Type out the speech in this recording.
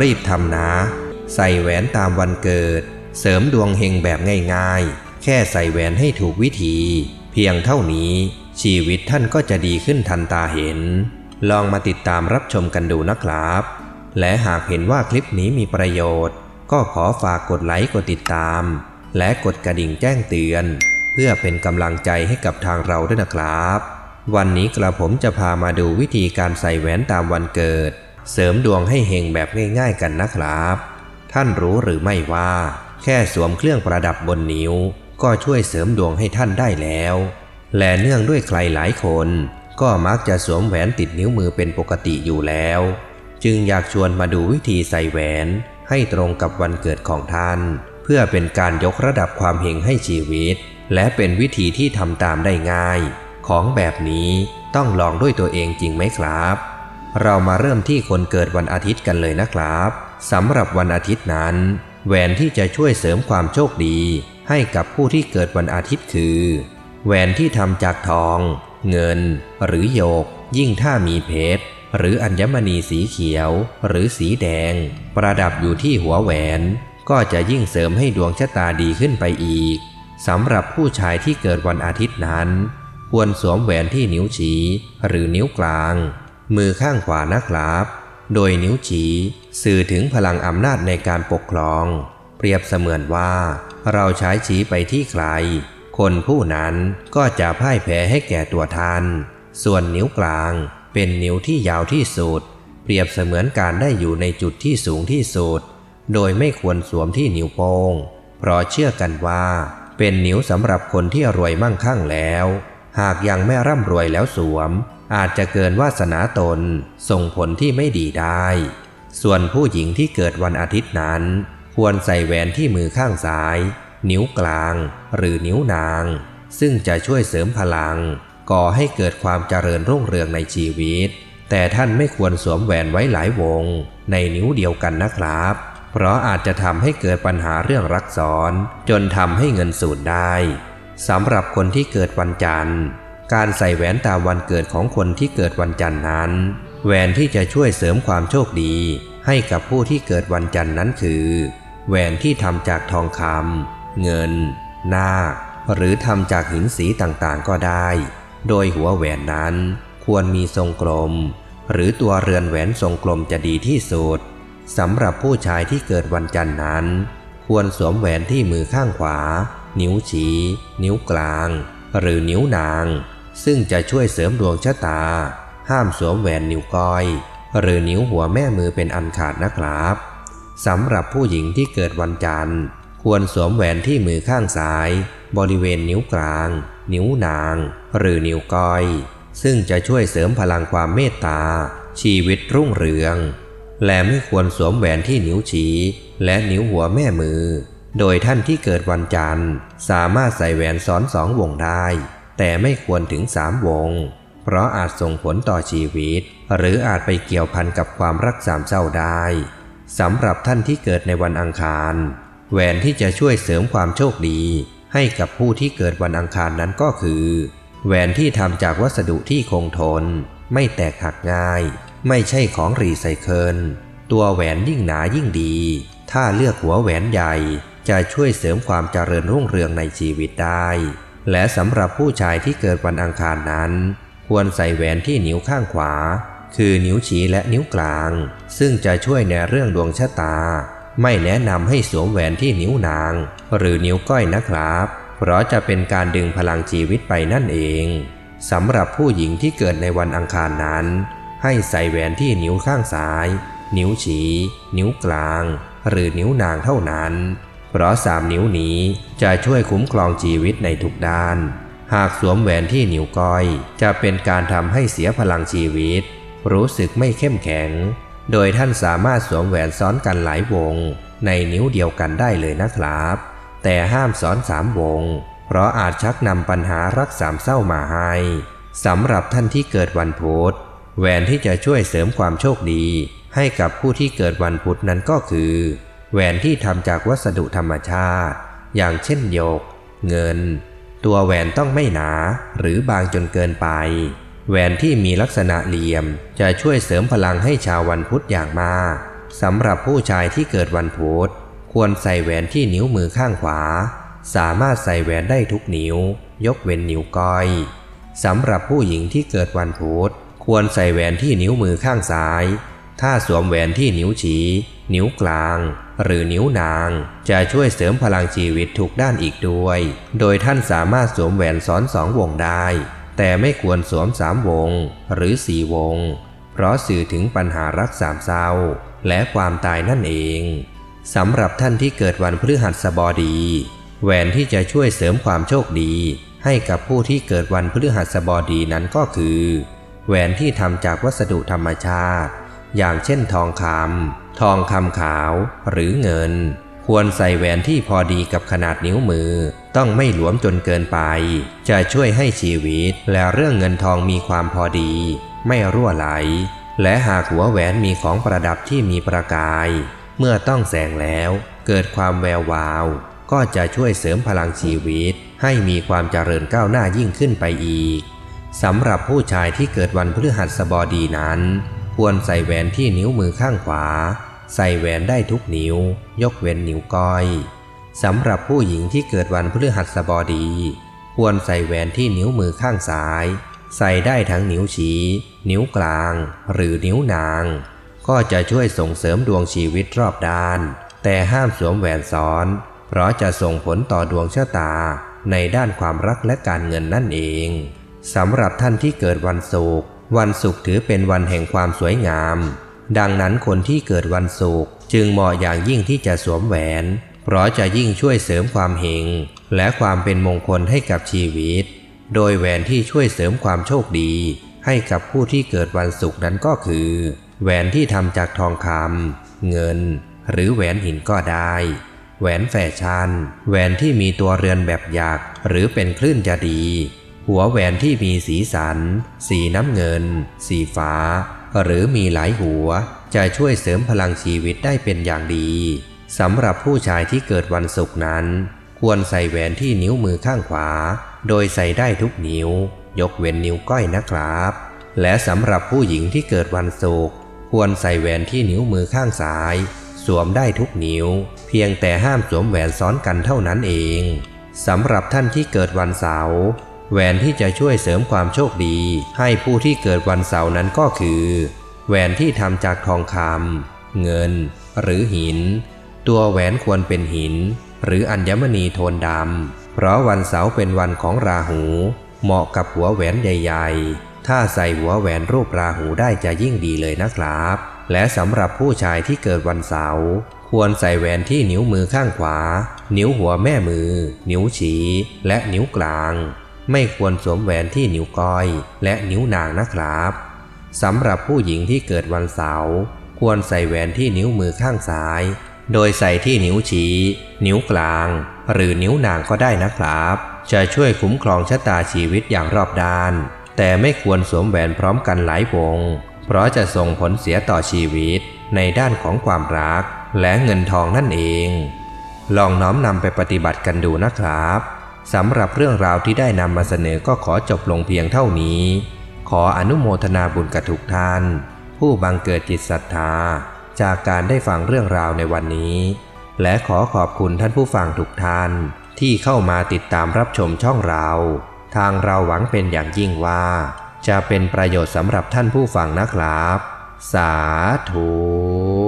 รีบทำนะ ใส่แหวนตามวันเกิด เสริมดวงเฮงแบบง่ายๆ แค่ใส่แหวนให้ถูกวิธี เพียงเท่านี้ ชีวิตท่านก็จะดีขึ้นทันตาเห็น ลองมาติดตามรับชมกันดูนะครับ และหากเห็นว่าคลิปนี้มีประโยชน์ ก็ขอฝากกดไลค์กดติดตาม และกดกระดิ่งแจ้งเตือน เพื่อเป็นกำลังใจให้กับทางเราด้วยนะครับ วันนี้กระผมจะพามาดูวิธีการใส่แหวนตามวันเกิด เสริมดวงให้เฮงแบบง่ายๆกันนะครับ ท่านรู้หรือไม่ว่า แค่สวมเครื่องประดับบนนิ้ว ก็ช่วยเสริมดวงให้ท่านได้แล้ว และเนื่องด้วยใครหลายคน ก็มักจะสวมแหวนติดนิ้วมือเป็นปกติอยู่แล้ว จึงอยากชวนมาดูวิธีใส่แหวนให้ตรงกับวันเกิดของท่าน เพื่อเป็นการยกระดับความเฮงให้ชีวิต และเป็นวิธีที่ทำตามได้ง่าย ของแบบนี้ต้องลองด้วยตัวเองจริงไหมครับ เรามาเริ่มที่คนเกิดวันอาทิตย์กันเลยนะครับสำหรับวันอาทิตย์นั้น แหวนที่จะช่วยเสริมความโชคดี ให้กับผู้ที่เกิดวันอาทิตย์คือ แหวนที่ทำจากทอง เงิน หรือโยก ยิ่งถ้ามีเพชรหรืออัญมณีสีเขียว หรือสีแดง ประดับอยู่ที่หัวแหวน ก็จะยิ่งเสริมให้ดวงชะตาดีขึ้นไปอีกสำหรับผู้ชายที่เกิดวันอาทิตย์นั้น ควรสวมแหวนที่นิ้วชี้ หรือนิ้วกลาง มือข้างขวานะครับโดยนิ้วชี้สื่อถึงพลังอำนาจในการปกครอง เปรียบเสมือนว่า เราใช้ชี้ไปที่ใคร คนผู้นั้นก็จะพ่ายแพ้ให้แก่ตัวท่าน ส่วนนิ้วกลางเป็นนิ้วที่ยาวที่สุด เปรียบเสมือนการได้อยู่ในจุดที่สูงที่สุด โดยไม่ควรสวมที่นิ้วโป้ง เพราะเชื่อกันว่า เป็นนิ้วสำหรับคนที่รวยมั่งคั่งแล้ว หากยังไม่ร่ำรวยแล้วสวม อาจจะเกินวาสนาตน ส่งผลที่ไม่ดีได้ ส่วนผู้หญิงที่เกิดวันอาทิตย์นั้น ควรใส่แหวนที่มือข้างซ้าย นิ้วกลาง หรือนิ้วนาง ซึ่งจะช่วยเสริมพลัง ก่อให้เกิดความเจริญรุ่งเรืองในชีวิต แต่ท่านไม่ควรสวมแหวนไว้หลายวง ในนิ้วเดียวกันนะครับเพราะอาจจะทำให้เกิดปัญหาเรื่องรักซ้อน จนทำให้เงินสูญได้ สำหรับคนที่เกิดวันจันทร์ การใส่แหวนตามวันเกิดของคนที่เกิดวันจันทร์นั้น แหวนที่จะช่วยเสริมความโชคดี ให้กับผู้ที่เกิดวันจันทร์นั้นคือ แหวนที่ทำจากทองคำเงิน นาคหรือทำจากหินสีต่างๆก็ได้ โดยหัวแหวนนั้น ควรมีทรงกลม หรือตัวเรือนแหวนทรงกลมจะดีที่สุดสำหรับผู้ชายที่เกิดวันจันทร์นั้น ควรสวมแหวนที่มือข้างขวา นิ้วชี้ นิ้วกลาง หรือนิ้วนาง ซึ่งจะช่วยเสริมดวงชะตา ห้ามสวมแหวนนิ้วก้อย หรือนิ้วหัวแม่มือเป็นอันขาดนะครับสำหรับผู้หญิงที่เกิดวันจันทร์ ควรสวมแหวนที่มือข้างซ้าย บริเวณนิ้วกลาง นิ้วนาง หรือนิ้วก้อย ซึ่งจะช่วยเสริมพลังความเมตตา ชีวิตรุ่งเรือง และไม่ควรสวมแหวนที่นิ้วชี้ และนิ้วหัวแม่มือ โดยท่านที่เกิดวันจันทร์ สามารถใส่แหวนซ้อนสองวงได้ แต่ไม่ควรถึงสามวง เพราะอาจส่งผลต่อชีวิต หรืออาจไปเกี่ยวพันกับความรักสามเศร้าได้สำหรับท่านที่เกิดในวันอังคาร แหวนที่จะช่วยเสริมความโชคดี ให้กับผู้ที่เกิดวันอังคารนั้นก็คือ แหวนที่ทำจากวัสดุที่คงทน ไม่แตกหักง่าย ไม่ใช่ของรีไซเคิลตัวแหวนยิ่งหนายิ่งดี ถ้าเลือกหัวแหวนใหญ่ จะช่วยเสริมความเจริญรุ่งเรืองในชีวิตได้ และสำหรับผู้ชายที่เกิดวันอังคารนั้น ควรใส่แหวนที่นิ้วข้างขวา คือนิ้วชี้และนิ้วกลาง ซึ่งจะช่วยในเรื่องดวงชะตา ไม่แนะนำให้สวมแหวนที่นิ้วนาง หรือนิ้วก้อยนะครับ เพราะจะเป็นการดึงพลังชีวิตไปนั่นเองสำหรับผู้หญิงที่เกิดในวันอังคารนั้น ให้ใส่แหวนที่นิ้วข้างซ้าย นิ้วชี้ นิ้วกลาง หรือนิ้วนางเท่านั้น เพราะสามนิ้วนี้จะช่วยคุ้มครองชีวิตในทุกด้าน หากสวมแหวนที่นิ้วก้อย จะเป็นการทำให้เสียพลังชีวิต รู้สึกไม่เข้มแข็ง โดยท่านสามารถสวมแหวนซ้อนกันหลายวง ในนิ้วเดียวกันได้เลยนะครับ แต่ห้ามซ้อนสามวง เพราะอาจชักนำปัญหารักสามเศร้ามาให้สำหรับท่านที่เกิดวันพุธแหวนที่จะช่วยเสริมความโชคดี ให้กับผู้ที่เกิดวันพุธนั้นก็คือ แหวนที่ทำจากวัสดุธรรมชาติ อย่างเช่นโยก เงิน ตัวแหวนต้องไม่หนาหรือบางจนเกินไป แหวนที่มีลักษณะเหลี่ยม จะช่วยเสริมพลังให้ชาววันพุธอย่างมากสำหรับผู้ชายที่เกิดวันพุธควรใส่แหวนที่นิ้วมือข้างขวา สามารถใส่แหวนได้ทุกนิ้ว ยกเว้นนิ้วก้อยสำหรับผู้หญิงที่เกิดวันพุธควรใส่แหวนที่นิ้วมือข้างซ้าย ถ้าสวมแหวนที่นิ้วชี้ นิ้วกลาง หรือนิ้วนาง จะช่วยเสริมพลังชีวิตทุกด้านอีกด้วย โดยท่านสามารถสวมแหวนซ้อนสองวงได้ แต่ไม่ควรสวมสามวง หรือสี่วง เพราะสื่อถึงปัญหารักสามเศร้า และความตายนั่นเองสำหรับท่านที่เกิดวันพฤหัสบดี แหวนที่จะช่วยเสริมความโชคดี ให้กับผู้ที่เกิดวันพฤหัสบดีนั้นก็คือ แหวนที่ทำจากวัสดุธรรมชาติ อย่างเช่นทองคำ ทองคำขาวหรือเงิน ควรใส่แหวนที่พอดีกับขนาดนิ้วมือ ต้องไม่หลวมจนเกินไป จะช่วยให้ชีวิตและเรื่องเงินทองมีความพอดี ไม่รั่วไหล และหากหัวแหวนมีของประดับที่มีประกาย เมื่อต้องแสงแล้ว เกิดความแวววาว ก็จะช่วยเสริมพลังชีวิต ให้มีความเจริญก้าวหน้ายิ่งขึ้นไปอีกสำหรับผู้ชายที่เกิดวันพฤหัสบดีนั้น ควรใส่แหวนที่นิ้วมือข้างขวา ใส่แหวนได้ทุกนิ้ว ยกเว้นนิ้วก้อยสำหรับผู้หญิงที่เกิดวันพฤหัสบดี ควรใส่แหวนที่นิ้วมือข้างซ้าย ใส่ได้ทั้งนิ้วชี้ นิ้วกลาง หรือนิ้วนาง ก็จะช่วยส่งเสริมดวงชีวิตรอบด้าน แต่ห้ามสวมแหวนซ้อน เพราะจะส่งผลต่อดวงชะตา ในด้านความรักและการเงินนั่นเองสำหรับท่านที่เกิดวันศุกร์วันศุกร์ถือเป็นวันแห่งความสวยงาม ดังนั้นคนที่เกิดวันศุกร์จึงเหมาะอย่างยิ่งที่จะสวมแหวน เพราะจะยิ่งช่วยเสริมความเฮงและความเป็นมงคลให้กับชีวิต โดยแหวนที่ช่วยเสริมความโชคดี ให้กับผู้ที่เกิดวันศุกร์นั้นก็คือ แหวนที่ทำจากทองคำเงิน หรือแหวนหินก็ได้ แหวนแฟชั่นแหวนที่มีตัวเรือนแบบหยักหรือเป็นคลื่นจะดี หัวแหวนที่มีสีสัน สีน้ำเงิน สีฟ้า หรือมีหลายหัว จะช่วยเสริมพลังชีวิตได้เป็นอย่างดีสำหรับผู้ชายที่เกิดวันศุกร์นั้น ควรใส่แหวนที่นิ้วมือข้างขวา โดยใส่ได้ทุกนิ้ว ยกเว้นนิ้วก้อยนะครับ และสำหรับผู้หญิงที่เกิดวันศุกร์ควรใส่แหวนที่นิ้วมือข้างซ้าย สวมได้ทุกนิ้ว เพียงแต่ห้ามสวมแหวนซ้อนกันเท่านั้นเองสำหรับท่านที่เกิดวันเสาร์ แหวนที่จะช่วยเสริมความโชคดี ให้ผู้ที่เกิดวันเสาร์นั้นก็คือ แหวนที่ทำจากทองคำเงิน หรือหิน ตัวแหวนควรเป็นหิน หรืออัญมณีโทนดำเพราะวันเสาร์เป็นวันของราหู เหมาะกับหัวแหวนใหญ่ๆ ถ้าใส่หัวแหวนรูปราหูได้จะยิ่งดีเลยนะครับ และสำหรับผู้ชายที่เกิดวันเสาร์ควรใส่แหวนที่นิ้วมือข้างขวา นิ้วหัวแม่มือ นิ้วชี้ และนิ้วกลาง ไม่ควรสวมแหวนที่นิ้วก้อยและนิ้วนางนะครับสำหรับผู้หญิงที่เกิดวันเสาร์ควรใส่แหวนที่นิ้วมือข้างซ้าย โดยใส่ที่นิ้วชี้ นิ้วกลาง หรือนิ้วนางก็ได้นะครับ จะช่วยคุ้มครองชะตาชีวิตอย่างรอบด้าน แต่ไม่ควรสวมแหวนพร้อมกันหลายวง เพราะจะส่งผลเสียต่อชีวิต ในด้านของความรัก และเงินทองนั่นเอง ลองน้อมนำไปปฏิบัติกันดูนะครับ สำหรับเรื่องราวที่ได้นำมาเสนอก็ขอจบลงเพียงเท่านี้ ขออนุโมทนาบุญกับทุกท่าน ผู้บังเกิดจิตศรัทธา จากการได้ฟังเรื่องราวในวันนี้ และขอขอบคุณท่านผู้ฟังทุกท่าน ที่เข้ามาติดตามรับชมช่องเรา ทางเราหวังเป็นอย่างยิ่งว่า จะเป็นประโยชน์สำหรับท่านผู้ฟังนะครับ สาธุ